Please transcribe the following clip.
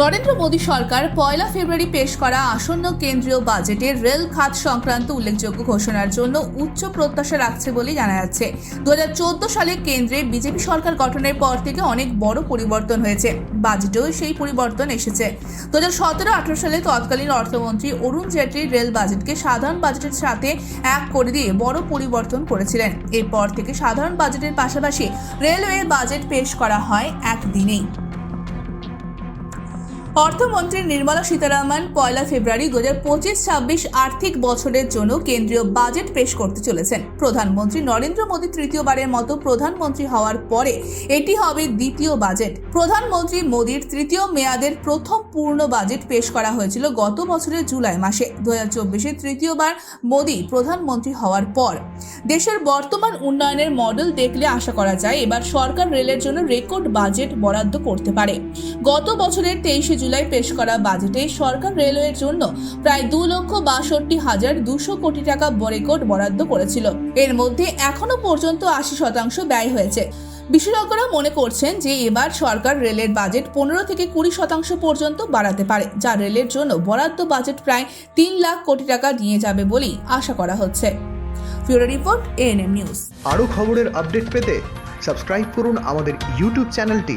নরেন্দ্র মোদী সরকার পয়লা ফেব্রুয়ারি পেশ করা আসন্ন কেন্দ্রীয় বাজেটে রেল খাত সংক্রান্ত উল্লেখযোগ্য ঘোষণার জন্য উচ্চ প্রত্যাশা রাখছে বলে জানা যাচ্ছে। দু হাজার চোদ্দ সালে কেন্দ্রে বিজেপি সরকার গঠনের পর থেকে অনেক বড় পরিবর্তন হয়েছে। বাজেটেও সেই পরিবর্তন এসেছে। দু হাজার সতেরো আঠারো সালে তৎকালীন অর্থমন্ত্রী অরুণ জেটলি রেল বাজেটকে সাধারণ বাজেটের সাথে এক করে দিয়ে বড় পরিবর্তন করেছিলেন। এরপর থেকে সাধারণ বাজেটের পাশাপাশি রেলওয়ে বাজেট পেশ করা হয় একদিনেই। অর্থমন্ত্রী নির্মলা সীতারামন পয়লা ফেব্রুয়ারি দু হাজার পঁচিশ ছাব্বিশ আর্থিক বছরের জন্য কেন্দ্রীয় বাজেট পেশ করতে চলেছেন। প্রধানমন্ত্রী নরেন্দ্র মোদী তৃতীয়বারের মতো প্রধানমন্ত্রী হওয়ার পরে এটি হবে দ্বিতীয় বাজেট। প্রধানমন্ত্রী মোদীর তৃতীয় মেয়াদের প্রথম পূর্ণ বাজেট পেশ করা হয়েছিল গত বছরের জুলাই মাসে। দু হাজার চব্বিশে তৃতীয়বার মোদী প্রধানমন্ত্রী হওয়ার পর। দেশের বর্তমান উন্নয়নের মডেল দেখলে আশা করা যায়, এবার সরকার রেলের জন্য রেকর্ড বাজেট বরাদ্দ করতে পারে। গত বছরের তেইশে জুলাই পেশ করা বাজেটে সরকার রেলওয়ের জন্য প্রায় দু লক্ষ বাষট্টি হাজার দুশো কোটি টাকা রেকর্ড বরাদ্দ করেছিল। এর মধ্যে এখনও পর্যন্ত আশি শতাংশ ব্যয় হয়েছে। বিশেষজ্ঞরা মনে করছেন যে এবার সরকার রেলের বাজেট পনেরো থেকে কুড়ি শতাংশ পর্যন্ত বাড়াতে পারে, যা রেলের জন্য বরাদ্দ বাজেট প্রায় তিন লাখ কোটি টাকা নিয়ে যাবে বলেই আশা করা হচ্ছে। Bureau report, ANM news. আরও খবরের আপডেট পেতে সাবস্ক্রাইব করুন আমাদের ইউটিউব চ্যানেলটি।